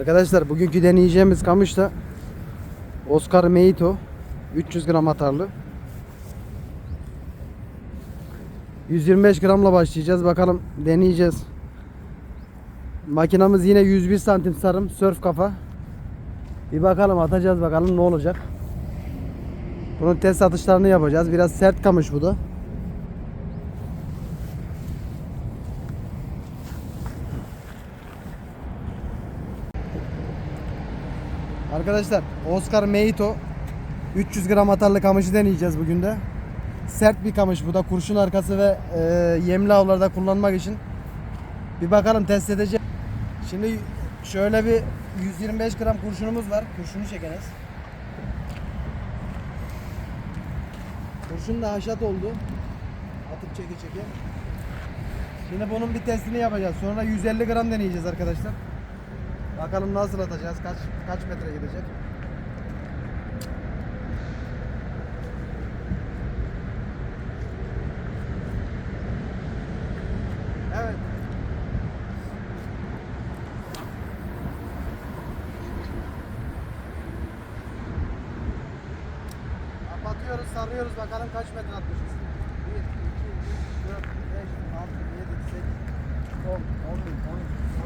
Arkadaşlar bugünkü deneyeceğimiz kamış da Oscar Meito 300 gram atarlı. 125 gramla başlayacağız. Bakalım deneyeceğiz. Makinamız yine 101 santim sarım sörf kafa. Bir bakalım atacağız bakalım ne olacak. Bunun test atışlarını yapacağız. Biraz sert kamış bu da. Arkadaşlar Oscar Meito 300 gram atarlı kamışı deneyeceğiz bugün de. Sert bir kamış bu da kurşun arkası ve e, yemli avlarda kullanmak için. Bir bakalım test edeceğim. Şimdi şöyle bir 125 gram kurşunumuz var. Kurşunu çekeriz. Kurşun da haşat oldu. Atıp çeke çeke. Şimdi bunun bir testini yapacağız. Sonra 150 gram deneyeceğiz arkadaşlar. Bakalım nasıl atacağız? Kaç kaç metre gidecek? Evet. Kapatıyoruz, sarıyoruz. Bakalım kaç metre atmışız. 1, 2, 3, 4, 5, 6, 7, 8, 10, 11, 12, 13,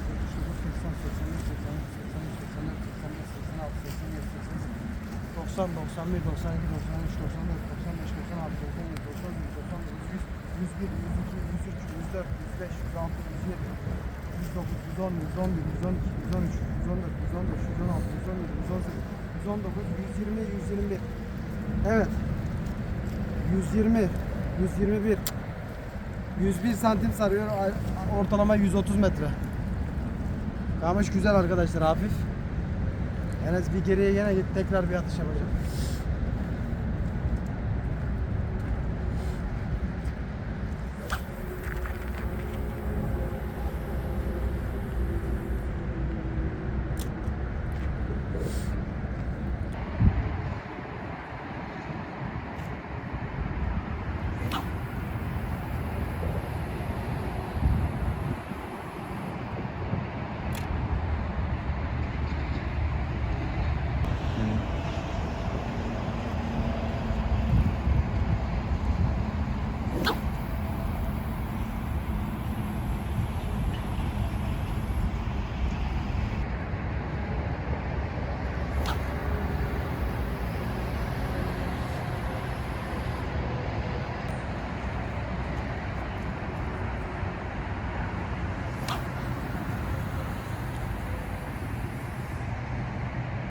90, 91, 92, 93, 94, 95, 96, 97, 98, 99, 100, 101, 102, 103, 104, 105, 106, 107, 109, 110, 111, 112, 113, 114, 115, 116, 117, 118, 119, 120, 121. Evet. 120, 121. 101 santim sarıyor. Ortalama 130 metre. Kamış güzel arkadaşlar hafif. Enes bir geriye git tekrar bir atış yapacak.